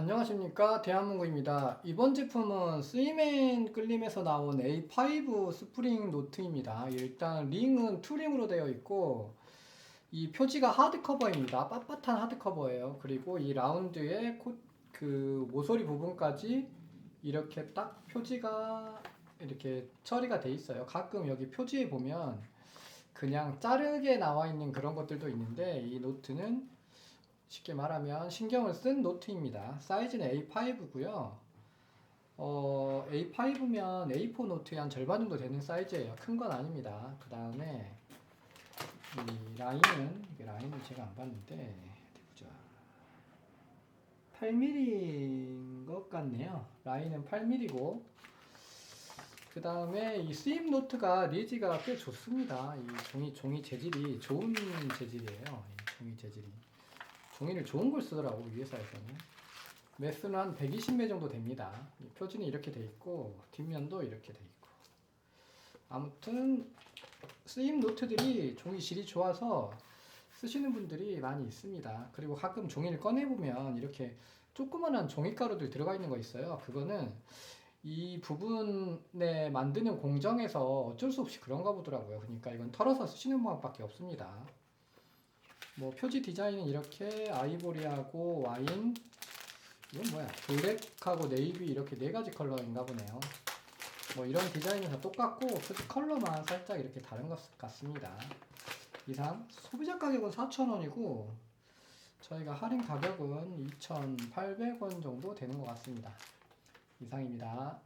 안녕하십니까 대한문구입니다. 이번 제품은 스위맨 끌림에서 나온 A5 스프링 노트입니다. 일단 링은 투링으로 되어 있고 이 표지가 하드 커버입니다. 빳빳한 하드 커버예요. 그리고 이 라운드에 코, 그 모서리 부분까지 이렇게 딱 표지가 이렇게 처리가 돼 있어요. 가끔 여기 표지에 보면 그냥 자르게 나와 있는 그런 것들도 있는데 이 노트는 쉽게 말하면 신경을 쓴 노트입니다. 사이즈는 A5고요. 어, A5면 A4 노트의 한 절반 정도 되는 사이즈예요. 큰 건 아닙니다. 그 다음에 이 라인은 이게 라인을 제가 안 봤는데 보자. 8mm인 것 같네요. 라인은 8mm고 그 다음에 이 스입 노트가 리지가 꽤 좋습니다. 이 종이 종이 재질이 좋은 재질이에요. 이 종이 재질이. 종이를 좋은 걸 쓰더라고 이 회사에서는. 매수는 한 120매 정도 됩니다. 이 표지는 이렇게 돼 있고 뒷면도 이렇게 돼 있고. 아무튼 쓰임 노트들이 종이 질이 좋아서 쓰시는 분들이 많이 있습니다. 그리고 가끔 종이를 꺼내 보면 이렇게 조그만한 종이가루들 들어가 있는 거 있어요. 그거는 이 부분에 만드는 공정에서 어쩔 수 없이 그런가 보더라고요. 그러니까 이건 털어서 쓰시는 방법밖에 없습니다 뭐 표지 디자인은 이렇게 아이보리하고 와인 이건 뭐야? 블랙하고 네이비 이렇게 네 가지 컬러인가 보네요. 뭐 이런 디자인은 다 똑같고 표지 컬러만 살짝 이렇게 다른 것 같습니다. 이상 소비자 가격은 4,000원이고 저희가 할인 가격은 2,800원 정도 되는 것 같습니다. 이상입니다